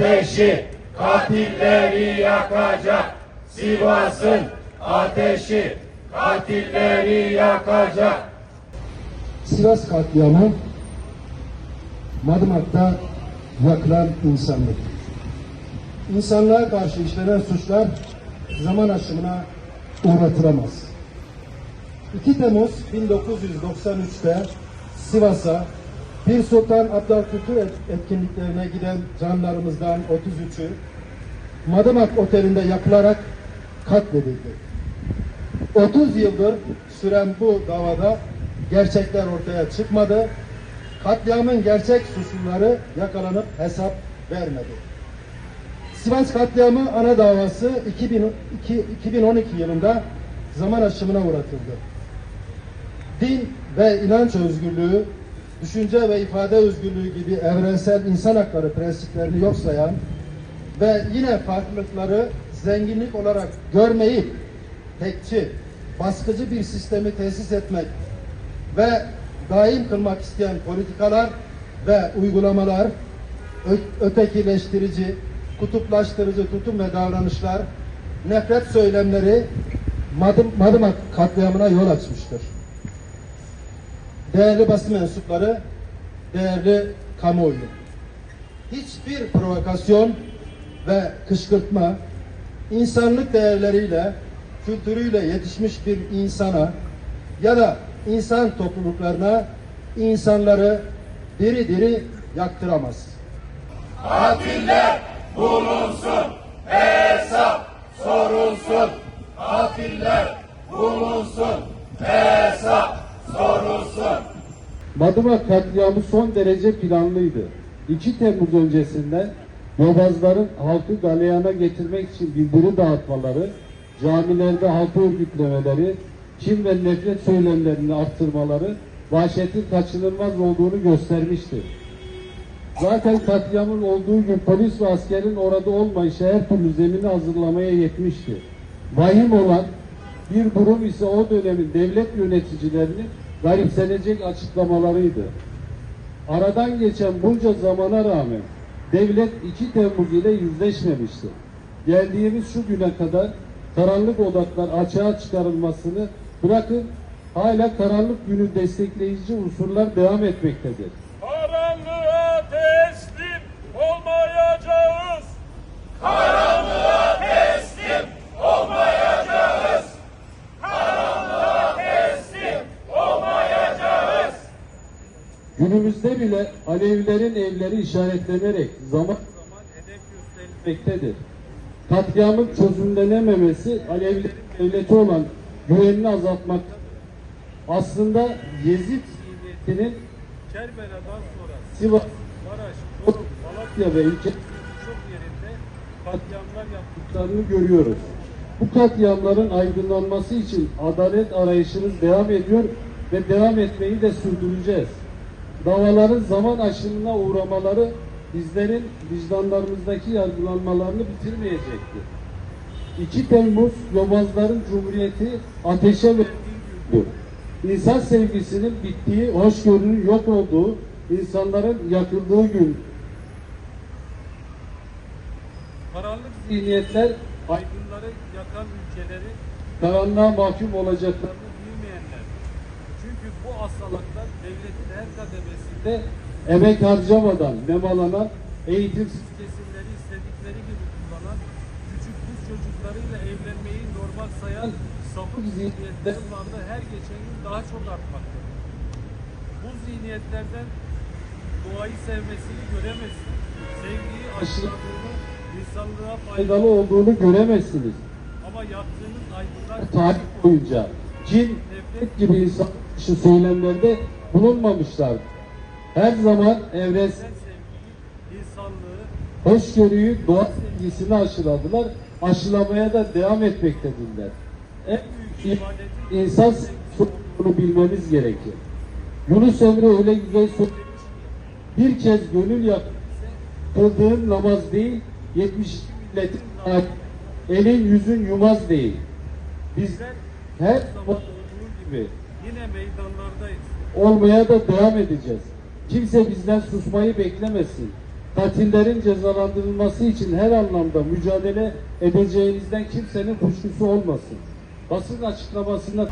ateşi katilleri yakacak. Sivas'ın ateşi katilleri yakacak. Sivas katliamı Madımak'ta yakılan insanlık. İnsanlığa karşı işlenen suçlar zaman aşımına uğratılamaz. 2 Temmuz 1993'te Sivas'a Pir Sultan Abdülkültür et- etkinliklerine giden canlarımızdan 33'ü Madımak Oteli'nde yakılarak katledildi. 30 yıldır süren bu davada gerçekler ortaya çıkmadı. Katliamın gerçek suçluları yakalanıp hesap vermedi. Sivas katliamı ana davası 2002 2012 yılında zaman aşımına uğratıldı. Din ve inanç özgürlüğü, düşünce ve ifade özgürlüğü gibi evrensel insan hakları prensiplerini yok sayan ve yine farklılıkları zenginlik olarak görmeyip tekçi, baskıcı bir sistemi tesis etmek ve daim kılmak isteyen politikalar ve uygulamalar, ötekileştirici, kutuplaştırıcı tutum ve davranışlar, nefret söylemleri Madım, Madımak katliamına yol açmıştır. Değerli basın mensupları, değerli kamuoyu, hiçbir provokasyon ve kışkırtma insanlık değerleriyle, kültürüyle yetişmiş bir insana ya da insan topluluklarına insanları diri diri yaktıramaz. Katiller bulunsun, hesap sorulsun. Katiller bulunsun, hesap. Madımak katliamı son derece planlıydı. 2 Temmuz öncesinden yobazların halkı galeyana getirmek için bildiri dağıtmaları, camilerde halkı örgütlemeleri, kin ve nefret söylemlerini arttırmaları vahşetin kaçınılmaz olduğunu göstermiştir. Zaten katliamın olduğu gün polis ve askerin orada olmayışı her türlü zemini hazırlamaya yetmişti. Vahim olan bir durum ise o dönemin devlet yöneticilerini garipsenecek açıklamalarıydı. Aradan geçen bunca zamana rağmen devlet 2 Temmuz ile yüzleşmemişti. Geldiğimiz şu güne kadar karanlık odaklar açığa çıkarılmasını bırakın hala karanlık günü destekleyici unsurlar devam etmektedir. Günümüzde bile Alevilerin evleri işaretlenerek zaman zaman hedef gösterilmektedir. Katliamın çözümlenememesi Alevilerin devleti olan güvenini azaltmak. Aslında Yezid zihniyetinin Kerbera'dan sonra Sivas, Maraş, Çorum, Malatya ve ülke birçok yerinde katliamlar yaptıklarını görüyoruz. Bu katliamların aydınlanması için adalet arayışımız devam ediyor ve devam etmeyi de sürdüreceğiz. Davaların zaman aşımına uğramaları bizlerin vicdanlarımızdaki yargılanmalarını bitirmeyecektir. 2 Temmuz Yobazların Cumhuriyeti ateşe verdiği. İnsan sevgisinin bittiği, hoşgörünün yok olduğu, insanların yakıldığı gün. Karanlık zihniyetler aydınları yakan ülkeleri karanlığa mahkum olacaklarını bu hastalıklar devletin her kademesinde emek harcamadan nemalanan, eğitimsiz kesimleri istedikleri gibi kullanan, küçük kız çocuklarıyla evlenmeyi normal sayan sapık zihniyetlerin varlığı her geçen gün daha çok artmaktadır. Bu zihniyetlerden doğayı sevmesini göremezsiniz. Sevgiyi aşıladığını, insanlığa faydalı olduğunu göremezsiniz. Ama yaptığınız aydınlar tarih boyunca cin, nefret gibi insan dışı söylemlerde bulunmamışlar. Her zaman insanlığı, hoşgörüyü, doğa sevgisini aşıladılar. Aşılamaya da devam etmektedirler. En büyük insan olduğunu bilmemiz gerekir. Yunus Emre öyle güzel. Bir kez gönül yap kıldığın namaz değil, 72 milletin elin yüzün yumaz değil. Bizler her gibi yine meydanlardayız. Olmaya da devam edeceğiz. Kimse bizden susmayı beklemesin. katillerin cezalandırılması için her anlamda mücadele edeceğinizden kimsenin kuşkusu olmasın. Basın açıklamasında